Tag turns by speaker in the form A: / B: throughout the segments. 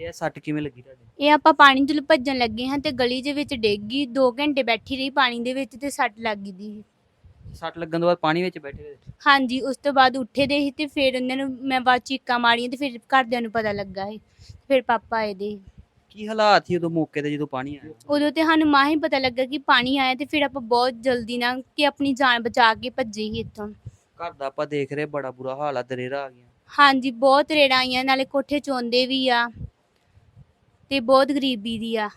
A: ਇਹ ਸੱਟ ਕਿਵੇਂ ਲੱਗੀ ਤੁਹਾਡੇ?
B: ਇਹ ਆਪਾਂ ਪਾਣੀ ਤੋਂ ਭੱਜਣ ਲੱਗੇ ਹਾਂ ਤੇ ਗਲੀ ਦੇ ਵਿੱਚ ਡਿੱਗ ਗਈ 2 ਘੰਟੇ ਬੈਠੀ ਰਹੀ ਪਾਣੀ ਦੇ ਵਿੱਚ ਤੇ ਸੱਟ ਲੱਗ ਗਈ ਦੀ।
A: ਸੱਟ ਲੱਗਣ ਤੋਂ ਬਾਅਦ ਪਾਣੀ ਵਿੱਚ ਬੈਠੇ ਰਹੇ?
B: ਹਾਂਜੀ ਉਸ ਤੋਂ ਬਾਅਦ ਉੱਠੇ ਦੇ ਸੀ ਤੇ ਫਿਰ ਉਹਨਾਂ ਨੂੰ ਮੈਂ ਬਾਅਦ ਚੀਕਾਂ ਮਾਰੀਆਂ ਤੇ ਫਿਰ ਘਰਦਿਆਂ ਨੂੰ ਪਤਾ ਲੱਗਾ ਸੀ ਫਿਰ ਪਾਪਾ ਆਏ ਦੇ।
A: ਕੀ ਹਾਲਾਤ ਸੀ ਉਦੋਂ ਮੌਕੇ ਤੇ ਜਦੋਂ ਪਾਣੀ ਆਇਆ?
B: ਉਦੋਂ ਤੇ ਸਾਨੂੰ ਮਾਂ ਹੀ ਪਤਾ ਲੱਗਾ ਕਿ ਪਾਣੀ ਆਇਆ ਤੇ ਫਿਰ ਆਪਾਂ ਬਹੁਤ ਜਲਦੀ ਨਾਲ ਕਿ ਆਪਣੀ ਜਾਨ ਬਚਾ ਕੇ ਭੱਜੇ ਹੀ ਇੱਥੋਂ।
A: ਘਰ ਦਾ ਆਪਾਂ ਦੇਖ ਰਹੇ ਬੜਾ ਬੁਰਾ ਹਾਲ ਆ ਦਰੇਰਾ ਆ ਗਿਆ
B: ਹਾਂਜੀ ਬਹੁਤ ਰੇੜਾਂ ਆਈਆਂ ਨਾਲੇ ਕੋਠੇ ਚੋਂਦੇ ਵੀ ਆ। ਤੇ ਬਹੁਤ ਗਰੀਬੀ ਦੀ ਆ।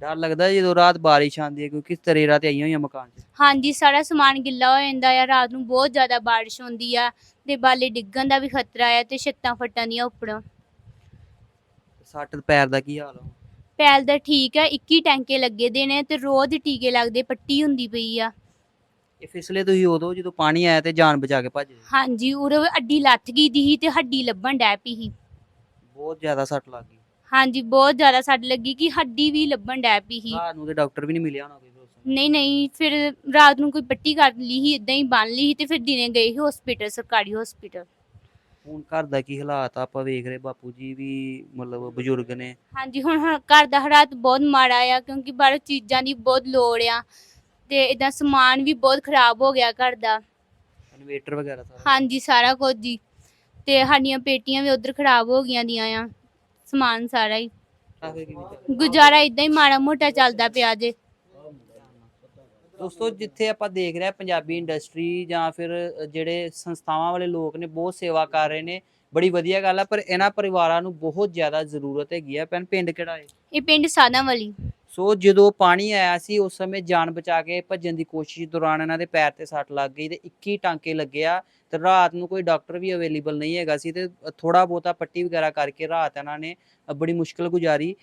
A: ਡਰ ਲੱਗਦਾ ਜਦੋਂ ਰਾਤ ਬਾਰਿਸ਼ ਆਉਂਦੀ ਹੈ ਕਿਉਂਕਿ ਦਰੇਰਾ ਤੇ ਆਈਆਂ ਹੋਈਆਂ ਮਕਾਨ 'ਚ।
B: ਹਾਂਜੀ ਸਾਰਾ ਸਮਾਨ ਗਿੱਲਾ ਹੋ ਜਾਂਦਾ ਆ ਰਾਤ ਨੂੰ ਬਹੁਤ ਜ਼ਿਆਦਾ ਬਾਰਿਸ਼ ਹੁੰਦੀ ਆ ਤੇ ਬਾਲੇ ਡਿੱਗਣ ਦਾ ਵੀ ਖਤਰਾ ਆ ਤੇ ਛੱਤਾਂ ਫੱਟਾਂ ਦੀਆਂ ਉੱਪਰੋਂ।
A: ਸੱਟ ਪੈਰ ਦਾ ਕੀ ਹਾਲ ਆ?
B: ਪੈਲ ਦਾ ਠੀਕ ਆ 21 ਟੈਂਕੇ ਲੱਗੇ ਦੇ ਨੇ ਤੇ ਰੋਜ਼ ਟੀਕੇ ਲੱਗਦੇ ਪੱਟੀ ਹੁੰਦੀ ਪਈ ਆ।
A: ਇਹ ਫਿਸਲੇ ਤੁਸੀਂ ਉਦੋਂ ਜਦੋਂ ਪਾਣੀ ਆਇਆ ਤੇ ਜਾਨ ਬਚਾ ਕੇ ਭੱਜ ਗਏ?
B: ਹਾਂਜੀ ਉਰੇ ਅੱਡੀ ਲੱਥ ਗਈ ਦੀ ਸੀ ਤੇ ਹੱਡੀ ਲੱਭਣ ਡੈ ਪਈ ਸੀ।
A: ਬਹੁਤ ਜ਼ਿਆਦਾ ਸੱਟ ਲੱਗ ਗਈ।
B: ਹਾਂਜੀ ਬਹੁਤ ਜ਼ਿਆਦਾ ਸੱਟ ਲੱਗੀ ਕਿ ਹੱਡੀ ਵੀ ਲੱਭਣ ਡੈ ਪਈ ਸੀ।
A: ਰਾਤ ਨੂੰ ਤੇ ਡਾਕਟਰ ਵੀ ਨਹੀਂ ਮਿਲਿਆ ਹੋਣਾ ਕੋਈ ਭਰੋਸਾ
B: ਨਹੀਂ ਨਹੀਂ ਫਿਰ ਰਾਤ ਨੂੰ ਕੋਈ ਪੱਟੀ ਕਰ ਲਈ ਸੀ ਇਦਾਂ ਹੀ ਬੰਨ ਲਈ ਸੀ ਤੇ ਫਿਰ ਦਿਨੇ ਗਏ ਸੀ ਹਸਪੀਟਲ ਸਰਕਾਰੀ ਹਸਪੀਟਲ
A: ਹੁਣ ਘਰ ਦਾ ਕੀ ਹਾਲਾਤ ਆ? ਆਪਾਂ ਵੇਖ ਰਹੇ ਬਾਪੂ ਜੀ ਵੀ ਮਤਲਬ ਬਜ਼ੁਰਗ ਨੇ।
B: ਹਾਂਜੀ ਹੁਣ ਹੁਣ ਘਰ ਦਾ ਹਾਲਾਤ ਬਹੁਤ ਮਾੜਾ ਆ ਕਿਉਂਕਿ ਬਾਹਰ ਚੀਜ਼ਾਂ ਦੀ ਬਹੁਤ ਲੋੜ ਆ ਤੇ ਇਦਾਂ ਸਮਾਨ ਵੀ ਬਹੁਤ ਖਰਾਬ ਹੋ ਗਿਆ ਘਰ ਦਾ।
A: ਇਨਵੇਟਰ ਵਗੈਰਾ ਸਾਰਾ।
B: ਹਾਂਜੀ ਸਾਰਾ ਕੁਝ ਜੀ। ਤੇ ਸਾਡੀਆਂ ਪੇਟੀਆਂ ਵੀ ਉਧਰ ਖਰਾਬ ਹੋ ਗਈਆਂ ਦੀਆਂ ਆ। ਸਮਾਨ ਸਾਰਾ ਹੀ।
A: ਕਿਵੇਂ?
B: ਗੁਜ਼ਾਰਾ ਇਦਾਂ ਹੀ ਮਾੜਾ ਮੋਟਾ ਚੱਲਦਾ ਪਿਆ ਜੇ।
A: ਦੋਸਤੋ ਜਿੱਥੇ ਆਪਾਂ ਦੇਖ ਰਹੇ ਹਾਂ ਪੰਜਾਬੀ ਇੰਡਸਟਰੀ ਜਾਂ ਫਿਰ ਅ, ਜਿਹੜੇ ਸੰਸਥਾਵਾਂ ਵਾਲੇ ਲੋਕ ਨੇ ਬਹੁਤ ਸੇਵਾ ਕਰ ਰਹੇ ਨੇ। ਬੜੀ ਵਧੀਆ ਗੱਲ ਆ ਪਰ ਇਹਨਾਂ ਪਰਿਵਾਰਾਂ ਨੂੰ ਬਹੁਤ ਜ਼ਿਆਦਾ ਜ਼ਰੂਰਤ ਹੈਗੀ ਆ। ਪੈਨ ਪਿੰਡ ਕਿਹੜਾ ਹੈ?
B: ਇਹ ਪਿੰਡ ਸਾਦਾ ਵਾਲੀ
A: ਸੋ ਜਦੋਂ ਪਾਣੀ ਆਇਆ ਸੀ, ਉਸ ਸਮੇਂ ਜਾਨ ਬਚਾ ਕੇ ਭੱਜਣ ਦੀ ਕੋਸ਼ਿਸ਼ ਦੌਰਾਨ ਇਹਨਾਂ ਦੇ ਪੈਰ ਤੇ ਸੱਟ ਲੱਗ ਗਈ ਤੇ 21 ਟਾਂਕੇ ਲੱਗਿਆ ਤੇ ਰਾਤ ਨੂੰ ਕੋਈ ਡਾਕਟਰ ਵੀ ਅਵੇਲੇਬਲ ਨਹੀਂ ਹੈਗਾ ਸੀ ਤੇ ਥੋੜਾ ਬਹੁਤਾ ਪੱਟੀ ਵਗੈਰਾ ਕਰਕੇ ਰਾਤ ਇਹਨਾਂ ਨੇ ਬੜੀ ਮੁਸ਼ਕਲ ਗੁਜ਼ਾਰੀ।